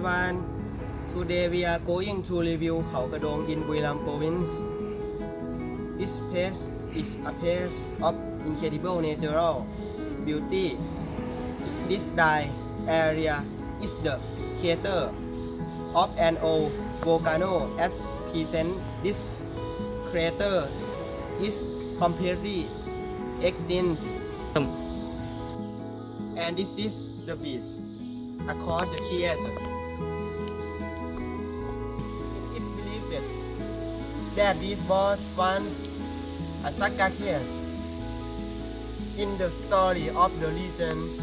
everyone. Today we are going to review Khao Kadong in Builam province. This place is a place of incredible natural beauty. This die area is the crater of an old volcano as present. This crater is completely extinct. And this is the beach call the theater. that this was once a saga case in the story of the legends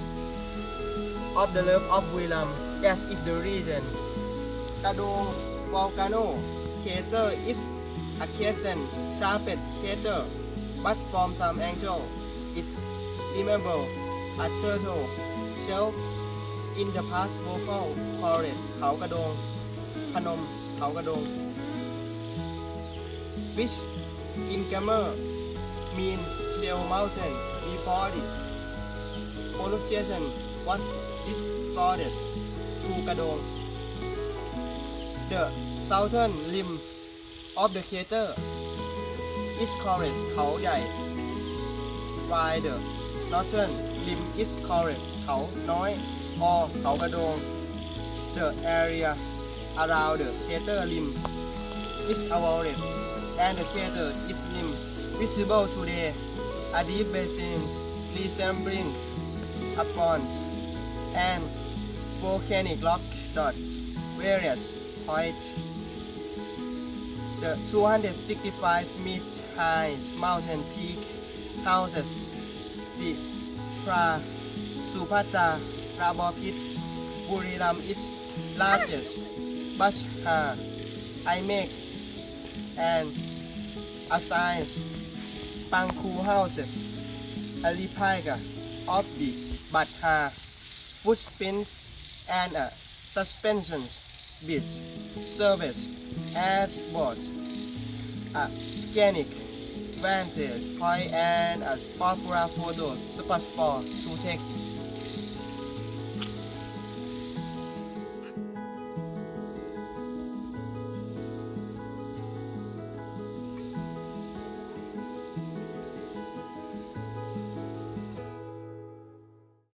of the love of William as is the legends กระโดง volcano crater is a crescent sharpened crater but from some angle it's remember a turtle shell in the past vocal forest เขากระโดง พนม เขากระโดง which incomer mean shell mountain before the pronunciation was distorted to Gadong. The southern rim of the crater is called Khao Yai, while the northern rim is called Khao Noi or Khao The area around the crater rim is awarded and the crater is visible today. A deep basin resembling a pond and volcanic rock dot various points the 265 meter high mountain peak houses the pra supata rabopit buriram is largest. Bashha uh, imek and assigns pangku houses a replica of the Batha footprints and uh, a suspension bridge service as both uh, a scenic vantage point and uh, a popular photo spot for to take